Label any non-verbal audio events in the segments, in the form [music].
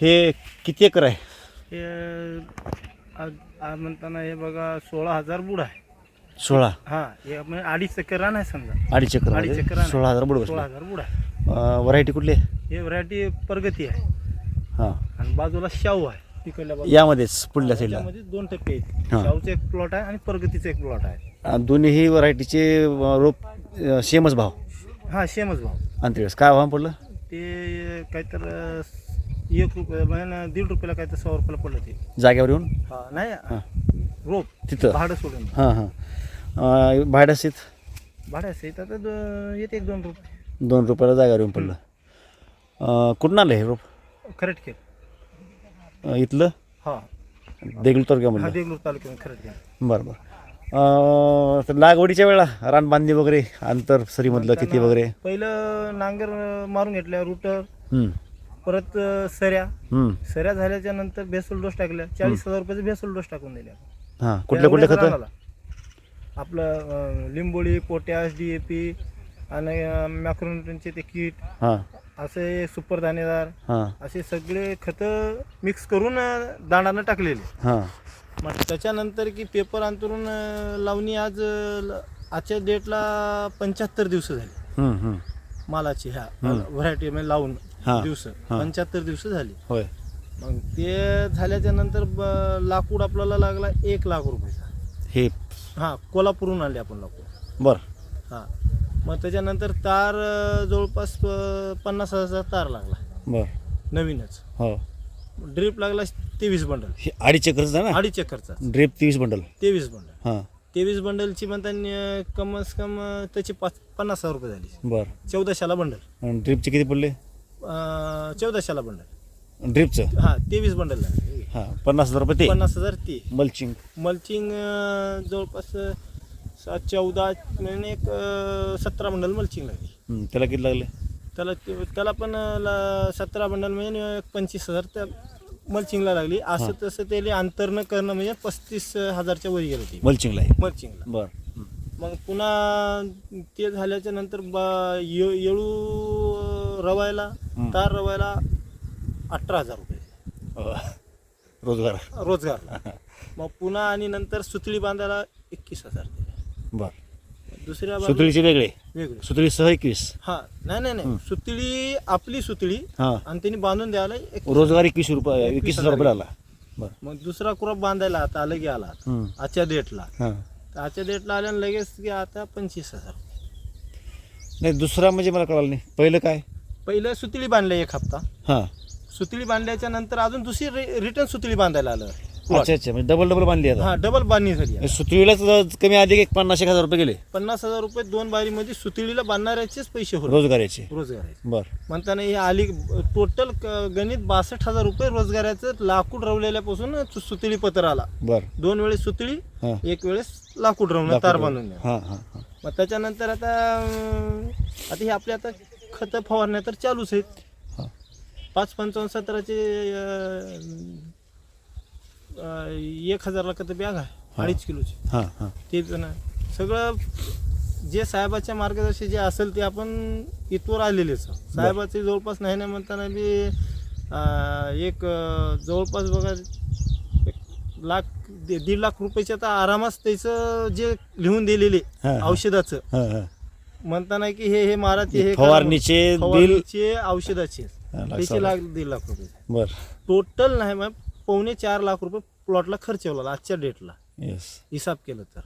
हे किती एकर आहे? हे म्हणताना हे बघा सोळा हजार बुड आहे. सोळा. हा हे आपण अडीच एकर रान आहे समजा. अडीच एकर अडीच एकर आहे. सोळा हजार बुड सोळा बसले हजार बुड आहे. व्हरायटी कुठली आहे? हे व्हरायटी प्रगती आहे. हां. आणि बाजूला शाहू आहे. तिकडल्या बाजूला. यामध्येच पुढल्या साईडला त्याच्यामध्ये दोन टप्पे आहेत. हा. शाहूचा एक प्लॉट आहे आणि प्रगतीचा एक प्लॉट आहे. आणि दोन्हीही व्हरायटीचे रोप सेमच भाव. हा सेमच भाव. अंतरिळस काय भाव पडलं? ते काहीतर अं, एक रुपये म्हणजे दीड रुपयाला काहीतरी सव्वा रुपयाला पडलं ते. जागेवर येऊन? हा नाही हा. रोप तिथं? भाडं सोडून. हां हां. भाड्या सीत? भाडं असेल तर दो- येते एक दोन रुपये. दोन रुपयाला जागेवर येऊन पडलं. अं, कुठून आलं हे रोप? खेळ अं, इथलं? हा. देगलूर हा तालुक्यामधलं देगलूर तालुक्यामध्ये खरट खेळ बरं बरं. अं, तर लागवडीच्या वेळा रानबांधणी वगैरे अंतर सरीमधलं किती वगैरे? पहिलं नांगर अं, मारून घेतल्या रुटर. परत अं, सऱ्या. हम्म. सऱ्या झाल्याच्यानंतर भेसूल डोस टाकल्या. चाळीस हजार रुपयाचे भेसूल डोस टाकून दिल्या हां कुठल्या कुठल्या खतं रानाला. आपलं अं, लिंबोळी पोटॅश डी ए पी आणि मॅक्रोन्यूटनचे ते किट. हां. असे सुपर दाणेदार हां. असे सगळे खतं मिक्स करून अं, दांडानं टाकलेले. हां. मग त्याच्यानंतर की पेपर अंतरून अं, लावणी आज अं, ल- आजच्या डेटला पंच्याहत्तर दिवस झाले. हम्म, हम्म. मालाची ह्या व्हरायटी म्हणजे लावून. हा, दिवस. हा. पंच्याहत्तर दिवस झाली. होय. मग ते झाल्याच्यानंतर ब- लाकूड आपल्याला लागला एक लाख रुपयाचा हे. हा कोल्हापूरहून आणले आपण लाकूड. बरं. हा. मग त्याच्यानंतर तार अं, जवळपास अं, पन्नास हजारचा तार लागला. बरं. नवीनच. हो. ड्रीप लागला तेवीस बंडल. हे अडीच एकरच आहे ना? अडीच चक्करचा ड्रेप तीस बंडल. तेवीस बंडल. हां. तेवीस बंडलची म्हणताना कमस कम अं, त्याची पाच पन्नास हजार रुपये झाली. बरं. चौदाशेला बंडल. आणि ड्रिपचे किती पडले? चौदाशेला बंडल ड्रिपचं हा तेवीस बंडल लागले हां पन्नास हजार रुपये ते? पन्नास हजार ती. मल्चिंग मल्चिंग अं, जवळपास अं, सात चौदा म्हणजे एक अं, सतरा बंडल मल्चिंग लागली. त्याला किती लागले? त्याला ते- त्याला पण अं, ला- सतरा बंडल म्हणजे एक पंचवीस हजार त्या मल्चिंगला लागली. असं तसं त्याला अंतर न करणं म्हणजे पस्तीस हजारच्या वर गेलं ते. मल्चिंगला आहे मल्चिंगला बरं. मग पुन्हा ते झाल्याच्यानंतर बा ये- येळू रवायला. तार रवायला अठरा हजार रुपये. रोजगार. रोजगार. [laughs] मग पुन्हा आणि नंतर सुतळी बांधायला एकवीस हजार दिले. बरं. दुसऱ्या सुतळीचे वेगळे? वेगळे. सुतळीसह एकवीस. हा नाही नाही नाही. सुतळी आपली सुतळी हां. आणि त्यांनी बांधून द्यायला रोजगार एकवीस रुपये एकवीस हजार रुपये आला. मग दुसरा कुराप बांधायला आता आला हम्म. आजच्या डेटला. आजच्या डेटला आल्यानं लगेच की आता पंचवीस हजार. नाही दुसरा म्हणजे मला कळालं नाही. पहिलं काय? पहिलं सुतळी बांधलं एक हप्ता. हां. सुतळी बांधल्याच्या नंतर अजून दुसरी रि- रिटर्न सुतळी बांधायला आलं. अच्छा अच्छा म्हणजे डबल डबल बांधली आता. हा डबल बांधणी झाली आहे. सुतळीलाच ज- कमी अधिक एक पन्नास एक हजार रुपये गेले. पन्नास हजार रुपये दोन बारीमध्ये सुतळीला बांधणाऱ्याचेच पैसे होते. रोजगाराचे. रोजगाराचे. बरं. म्हणताना हे आली टोटल गणित बासष्ट हजार रुपये रोजगाराचं लाकूड रवलेल्यापासून सु- सुतळी पत्र आला. बरं. दोन वेळेस सुतळी हां. एक वेळेस लाकूड रवणं तार बांधून हां हां हां. मग त्याच्यानंतर आता अं, आता हे आपले आता खतं फवारण्या तर चालूच आहेत हां पाच पंचावन्न सतराचे अं, अं, एक हजारला खतं बॅग आहे. अडीच किलोची हां हां ते पण आहे. सगळं जे साहेबाच्या मार्गदर्शन जे असेल ते आपण इथवर आलेलेच आहोत. साहेबाचे जवळपास नाही नाही म्हणताना बी अं, एक अं, जवळपास बघा एक लाख दि- दीड लाख रुपयाच्या तर आरामात त्याचं जे लिहून दिलेले हा, हा. औषधाचं हां हां म्हणताना की हे हे मारा ते हे करा. फवारणीचे बिल फवारणीचे औषधाचे. हा, लाख त्याचे सहा लाख. दीड लाख रुपये. बरं. टोटल नाही मग पावणे चार लाख रुपये प्लॉटला खर्च लावला आजच्या डेटला येस हिसाब केलं तर.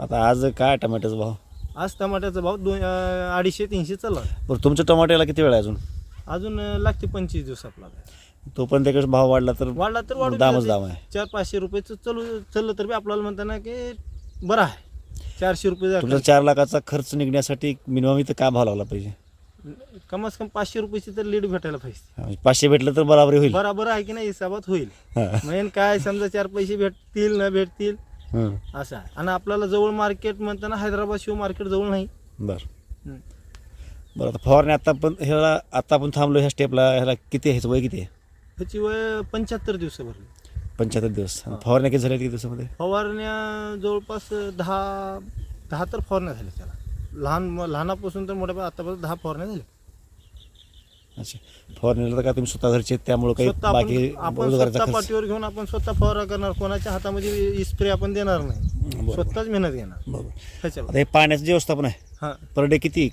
आता आज काय टमाट्याचा भाव? आज टमाट्याचा भाव दोन अं, अडीचशे तीनशे चालला. बरं तुमच्या टमाट्याला किती वेळ आहे अजून? अजून अं, लागते पंचवीस दिवस आपला तो पण त्याकडे भाव वाढला तर वाढला तर वाढू दामच. दाम आहे. चार पाचशे रुपयेचं चलू चाललं तर बी आपल्याला म्हणताना की बरं आहे. चारशे रुपये तुमचा चार लाखाचा खर्च निघण्यासाठी मिनिमम इथं काय भाव लागला पाहिजे? कमास कम पाचशे रुपयाची तर लीड भेटायला पाहिजे. म्हणजे पाचशे भेटलं तर बराबरी होईल. बराबर आहे की नाही हिसाबात होईल. हां. मेन काय समजा चार पैसे भेटतील न भेटतील हां. असं आहे. आणि आपल्याला जवळ मार्केट म्हणताना हैदराबाद शिव मार्केट जवळ नाही. बरं. हम्म. बरं आता फवारणी आता पण ह्याला आता आपण थांबलो ह्या स्टेपला ह्याला किती आहे? ह्याचं वय किती आहे? ह्याची वय पंच्याहत्तर दिवस भरली पंच्याहत्तर दिवस. आणि फवारण्या किती झाल्या किती दिवसामध्ये? फवारण्या जवळपास दहा दहा तर फवारण्या झाल्या त्याला. लहान लहानापासून तर मोठ्या आतापर्यंत दहा फवारण्या झाल्या. अच्छा. फवारणीला तर काय तुम्ही स्वतः घरचे त्यामुळे काही स्वतः बाकी आपण आपण रोजगाराचा स्वतः खर्च पाठीवर घेऊन आपण स्वतः फवारा करणार. कोणाच्या हातामध्ये स्प्रे आपण देणार नाही. बरोबर. स्वतःच मेहनत घेणार. बरोबर. त्याच्यावर आता हे पाण्याचं जे व्यवस्थापन आहे हा. पर डे किती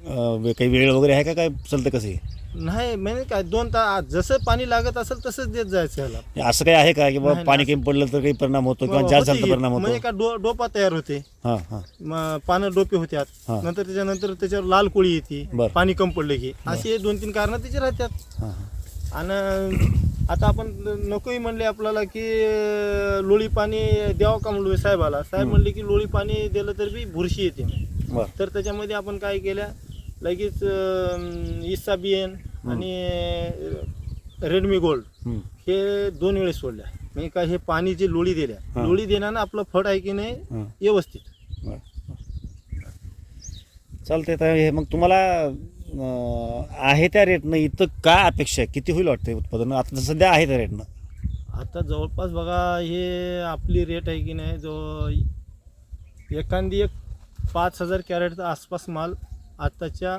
अं, काही वेळ वगैरे आहे का? काय चालतं कसं हे? नाही म्हणजे काय दोन तास जसं पाणी लागत असेल तसंच देत जायचं ह्याला हे असं काही आहे का? की बाबा नाही, पाणी कमी पडलं तर काही परिणाम होतो किंवा जास्त होते. झालं तर परिणाम होतो? म्हणजे का डो डोपा तयार होते. हां हां. म- पानं डोपे होत्यात हा. नंतर त्याच्यानंतर त्याच्यावर लाल कोळी येते. बर. पाणी कम पडलं की. असे दोन तीन कारण त्याचे राहतात. हां हां. आणि आता आपण नकोही म्हणले आपल्याला की अं, लोळी पाणी द्यावं का म्हणलो साहेबाला. साहेब म्हणले की लोळी पाणी दिलं तर बी बुरशी येते. म्हणे. बरं. तर त्याच्यामध्ये आपण काय केल्या लगेच अं, इस्सा बिएन आणि रेडमी गोल्ड हं. हे दोन वेळेस सोडल्या. म्हणजे काय हे पाणी जे लोळी दिल्या हा. लोळी देण्यानं आपलं फळ आहे की नाही व्यवस्थित. बरं चालतंय तर हे मग तुम्हाला अं, आहे त्या रेटनं इथं काय अपेक्षा आहे? किती होईल वाटतं उत्पादन? आता सध्या आहे त्या रेटनं. आता जवळपास बघा हे आपली रेट आहे की नाही जो एखादी एक पाच हजार कॅरेटचा आसपास माल आताच्या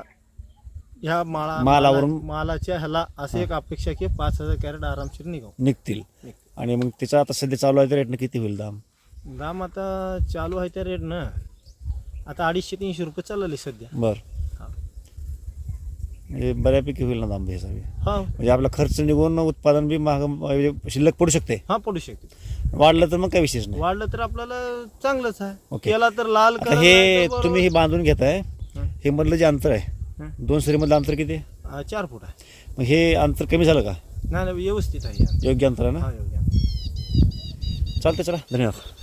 ह्या माळा मालावरून- माला- मालाच्या ह्याला असं एक अपेक्षा की पाच हजार कॅरेट आरामशीर निघाव. निघतील. आणि मग त्याचा आता सध्या चालू आहे त्या रेटनं किती होईल दाम? दाम आता चालू आहे त्या रेट ना आता अडीचशे तीनशे रुपये चालले सध्या. बरं. म्हणजे बऱ्यापैकी होईल ना दाम. हा. म्हणजे आपला खर्च निघून उत्पादन बी महाग म्हणजे शिल्लक पडू शकते? हा पडू शकते. वाढलं तर मग काही विशेष नाही. वाढलं तर आपल्याला चांगलंच आहे. केला तर लाल हे. तुम्ही हे बांधून घेताय. हं. मधलं जे अंतर आहे. दोन सरीमधलं अंतर किती आहे? चार फूट आहे मग हे अंतर कमी झालं का नाही नाही व्यवस्थित आहे योग्य अंतर आहे ना हा योग्य चालतं चला धन्यवाद